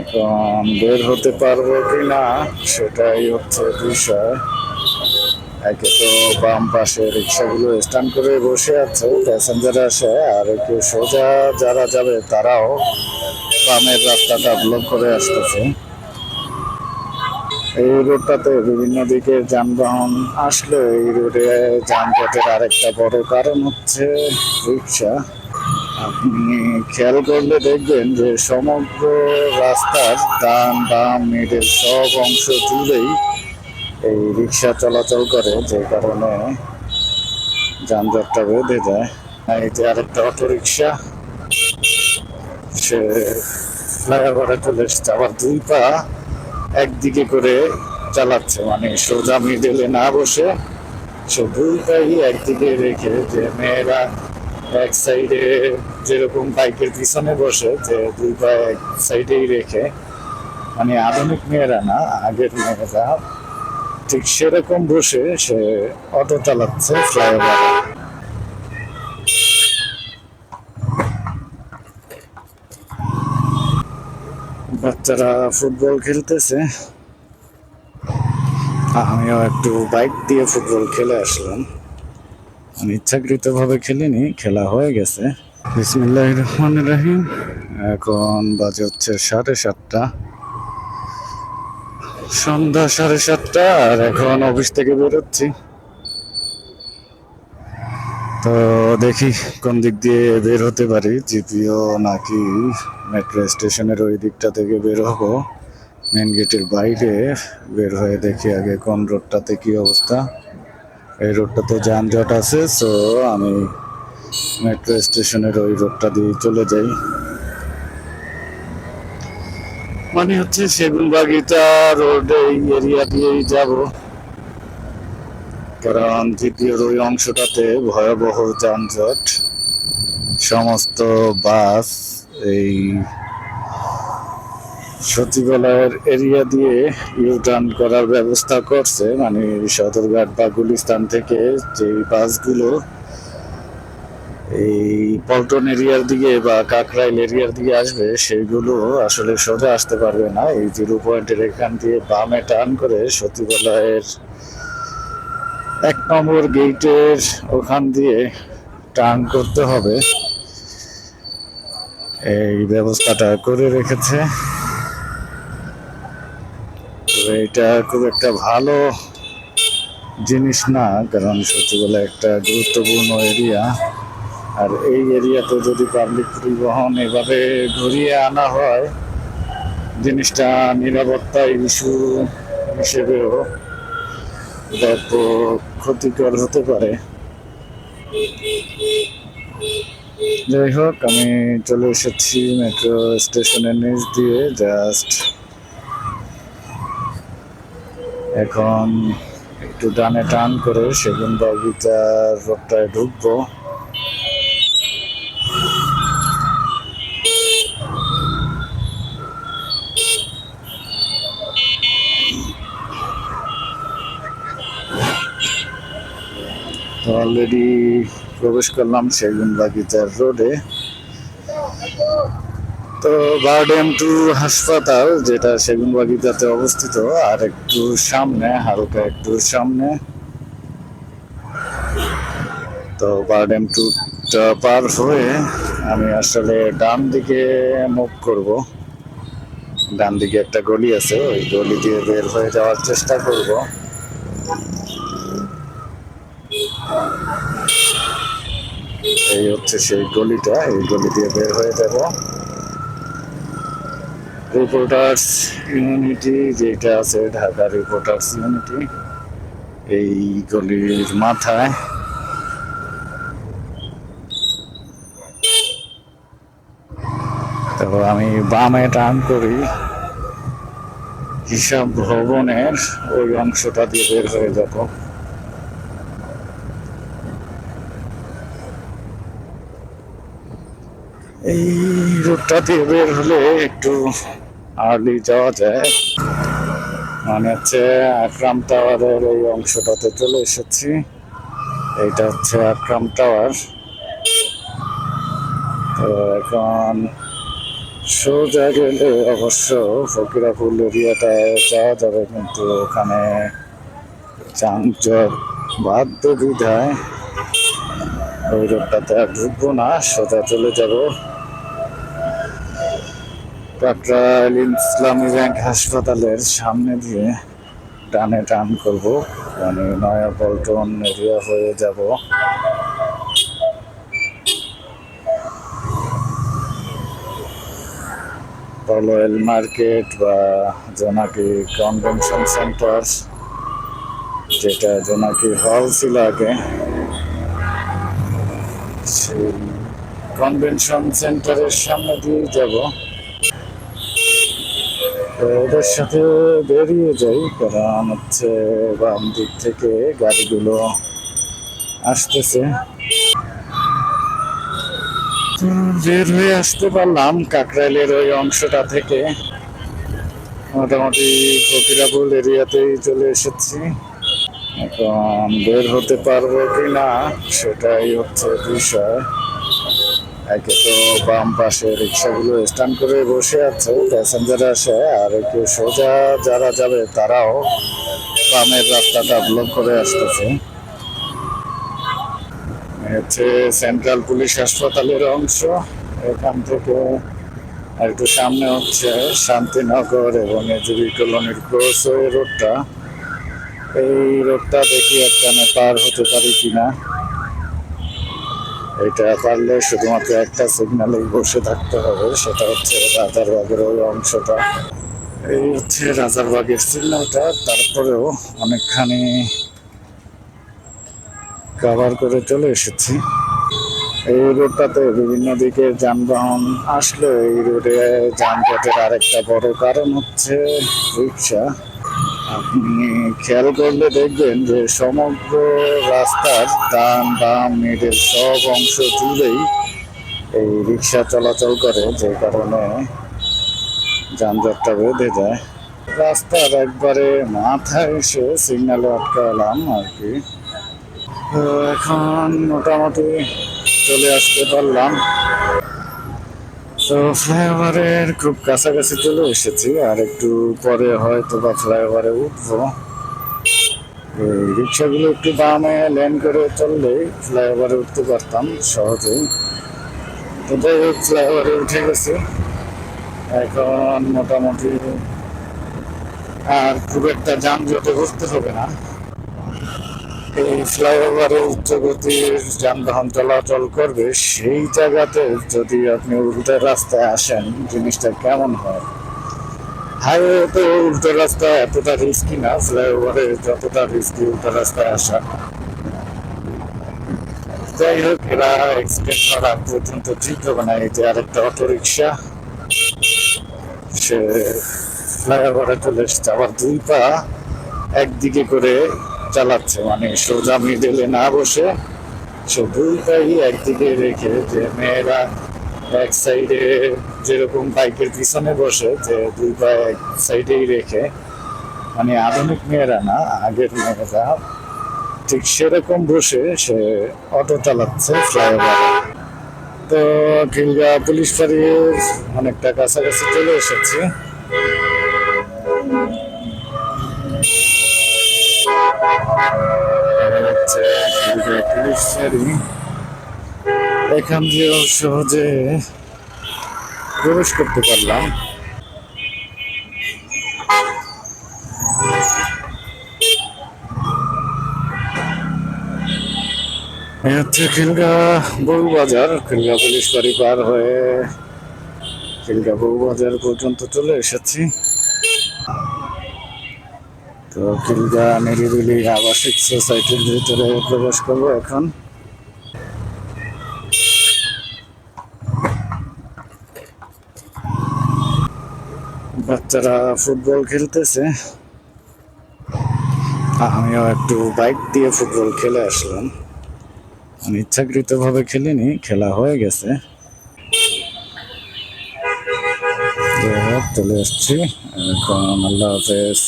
এখন বের হতে পারব কি না সেটাই হচ্ছে বিষয়। একে তো বাম পাশে রিক্সাগুলো স্ট্যান্ড করে বসে আছে, প্যাসেঞ্জার আসে আর কেউ সোজা যারা যাবে তারাও বামের রাস্তাটা ব্লক করে আসতেছে। এই রোডটাতে বিভিন্ন দিকে যানবাহন আসলে এই রোডে যানজটের আরেকটা বড় কারণ হচ্ছে রিক্সা। আপনি খেয়াল করলে দেখবেন যে সমগ্র রাস্তার ডান, বাম মিডের সব অংশ জুড়েই এই রিক্সা চলাচল করে, যে কারণে যানজটটা বেঁধে যায়। এই যে আরেকটা অটো রিক্সা সে ফ্লাইওভারে চলে এসছে আবার দুই পা একদিকে করে চালাচ্ছে মানে সোজা মিডেলে না বসে সে দুই পাই একদিকে রেখে যে মেয়েরা এক সাইডে যেরকম বাইকের পিছনে বসে, যে দুই পা এক সাইডেই রেখে মানে আধুনিক মেয়েরা না, আগের মেয়েরা, ঠিক সেরকম বসে সে অটো চালাচ্ছে ফ্লাইওভারে বাচ্চারা ফুটবল খেলতেছে। আমিও একটু বাইক দিয়ে ফুটবল খেলে আসলাম। আমি ইচ্ছাকৃতভাবে খেলিনি, খেলা হয়ে গেছে। বিসমিল্লাহ রহমান রাহিম। এখন বাজে হচ্ছে সাড়ে সাতটা। সন্ধ্যা সাড়ে সাতটা, আর এখন অফিস থেকে বেরোচ্ছি। তো দেখি কোন দিক দিয়ে বের হতে পারি, জিপিও নাকি মেট্রো স্টেশনের ওই দিকটা থেকে বের হব। মেন গেটের বাইরে বের হয়ে দেখি আগে কোন রোডটাতে কি অবস্থা। এই রোডটাতে যানজট আছে সো আমি মেট্রো স্টেশনের ওই রোডটা দিয়ে চলে যাই। মানে হচ্ছে সেগুন বাগিচা রোড এই এরিয়া দিয়েই যাব। কারণ দ্বিতীয় ওই অংশটাতে ভয়াবহ যানজট, সমস্ত বাস এই সচিবালয়ের এরিয়া দিয়ে ইউটার্ন করার ব্যবস্থা করছে। মানে সদরঘাট বা গুলিস্তান থেকে যে বাসগুলো এই পল্টন এরিয়ার দিকে বা কাকরাইল এরিয়ার দিকে আসবে, সেগুলো আসলে সোজা আসতে পারবে না। এই জিরো পয়েন্টের এখান দিয়ে বামে টার্ন করে সচিবালয়ের এক নম্বর গেটের ওখান দিয়ে টার্ন করতে হবে। এই ব্যবস্থাটা করে রেখেছে। এটা খুব একটা ভালো জিনিস না, কারণ সচিবালয় একটা গুরুত্বপূর্ণ এরিয়া আর এই এরিয়াতে যদি পাবলিক পরিবহন এভাবে ঘুরিয়ে আনা হয়, জিনিসটা নিরাপত্তা ইস্যু হিসেবেও ব্যাপক ক্ষতিকর হতে পারে। যাই হোক, আমি চলে এসেছি মেট্রো স্টেশনের নিচ দিয়ে জাস্ট এখন একটু ডানে টান করে সেগুন বাগিচার রোডটায় ঢুকবো। অলরেডি প্রবেশ করলাম সেগুন বাগিচার রোডে তো বারডেম টু হাসপাতাল, যেটা সেগুন বাগিচাতে অবস্থিত, আর একটু সামনে, হালকা একটু সামনে। তো বারডেম টুটা পার হয়ে আমি আসলে ডান দিকে মুভ করব। ডান দিকে একটা গলি আছে, ওই গলি দিয়ে বের হয়ে যাওয়ার চেষ্টা করব। এই হচ্ছে সেই গলিটা, এই গলি দিয়ে বের হয়ে যাব। রিপোর্টার্স ইউনিটি যেটা আছে ঢাকা রিপোর্টার্স ইউনিটি এই গলির মাথায়। তো আমি বামে টান করি। হিসাব ভবনের ওই অংশটা দিয়ে বের হয়ে যাব। এই রোডটা দিয়ে বের হলে একটু আর্লি যাওয়া যায়। মানে হচ্ছে আকরাম টাওয়ারের এই অংশটাতে চলে এসেছি। এইটা হচ্ছে আকরাম টাওয়ার। তো এখন সোজা গেলে অবশ্য ফকিরাপুর এরিয়াটায় যাওয়া যাবে, কিন্তু ওখানে চাঞ্চর বাধ্য বিধায় ওই রোডটাতে আর ঢুকবো না, সোজা চলে যাব। ইসলামী ব্যাংক হাসপাতালের সামনে দিয়ে টানে টান করব। মানে নয়া পল্টন এরিয়া হয়ে যাব। রয়্যাল মার্কেট বা জোনাকি কনভেনশন সেন্টার, যেটা জোনাকি হল ছিল আগে, সেই কনভেনশন সেন্টারের সামনে দিয়ে যাব। তো ওদের সাথে বেরিয়ে যাই, কারণ হচ্ছে বাম দিক থেকে গাড়িগুলো আসতেছে। বের হয়ে আসতে পারলাম কাকরাইলের ওই অংশটা থেকে। মোটামুটি ফকিরাপুল এরিয়াতেই চলে এসেছি। এখন বের হতে পারব কি না সেটাই হচ্ছে বিষয়। একে তো বাম পাশে রিক্সাগুলো স্ট্যান্ড করে বসে আছে প্যাসেঞ্জার আসে, আর কেউ সোজা যারা যাবে তারাও বামের রাস্তাটা ব্লক করে আসতেছে। হচ্ছে সেন্ট্রাল পুলিশ হাসপাতালের অংশ, এখান থেকে একটু সামনে হচ্ছে শান্তিনগর এবং এজুবি কলোনির ক্রস রোডটা এই রোডটা দেখি একখানে পার হতে পারি কিনা। এটা পারলে শুধুমাত্র একটা সিগন্যালেই বসে থাকতে হবে, সেটা হচ্ছে রাজারবাগের ওই অংশটা। এই হচ্ছে রাজারবাগের সিগন্যালটা তারপরেও অনেকখানি কভার করে চলে এসেছি। এই রোডটাতে বিভিন্ন দিকে যানবাহন আসলে এই রোডে যানজটের আরেকটা বড় কারণ হচ্ছে রিক্সা। আপনি খেয়াল করলে দেখবেন যে সমগ্র রাস্তার ডান, বাম মিডের সব অংশ জুড়েই এই রিক্সা চলাচল করে, যে কারণে যানজটটা বেঁধে যায়। রাস্তার একবারে মাথায় এসে সিগন্যালে আটকালাম আর কি। এখন মোটামুটি চলে আসতে পারলাম। তো ফ্লাইওভারের খুব কাছাকাছি চলে এসেছি, আর একটু পরে হয়তো বা ফ্লাইওভারে উঠবো। রিক্সাগুলো একটু বামে লেন করে চললেই ফ্লাইওভারে উঠতে পারতাম সহজেই। তো যাই হোক, ফ্লাইওভারে উঠে গেছি। এখন মোটামুটি আর খুব একটা যানজটে বসতে হবে না। এই ফ্লাইওভারে উচ্চগতির যানবাহন চলাচল করবে, সেই জায়গাতে যদি আপনি উল্টো রাস্তায় আসেন, জিনিসটা কেমন হয়? হাইওয়ে তো উল্টো রাস্তা এতটা রিস্কি না, ফ্লাইওভারে যতটা রিস্কি উল্টো রাস্তায় আসা। যাই হোক, এরা হওয়ার আগ পর্যন্ত ঠিক হবে না, এই আরেকটা অটো রিক্সা সে ফ্লাইওভারে চলে এসছে আবার দুই পা একদিকে করে চালাচ্ছে মানে সোজা মিডলে না বসে সে দুই পাই একদিকে রেখে যে মেয়েরা এক সাইডে যেরকম বাইকের পিছনে বসে, যে দুই পা এক সাইডেই রেখে মানে আধুনিক মেয়েরা না, আগের মেয়েরা ঠিক সেরকম বসে সে অটো চালাচ্ছে ফ্লাইওভারে তো খিলগা পুলিশ ফাঁড়ির অনেকটা কাছাকাছি চলে এসেছি হচ্ছে খিলগা পুলিশ ফাঁড়ি এখান দিয়েও সহজে প্রবেশ করতে পারলাম। হচ্ছে খিলগা পুলিশ বাড়ি পার হয়ে খিলগা বউবাজার পর্যন্ত চলে এসেছি। তো খিলগা নিরিবিলি আবাসিক সোসাইটির ভিতরে প্রবেশ করব এখন। বাচ্চারা ফুটবল খেলতেছে। আমিও একটু বাইক দিয়ে ফুটবল খেলে আসলাম। আমি ইচ্ছাকৃত ভাবে খেলিনি, খেলা হয়ে গেছে। চলে এসছি এখন আল্লাহ হাফেজ।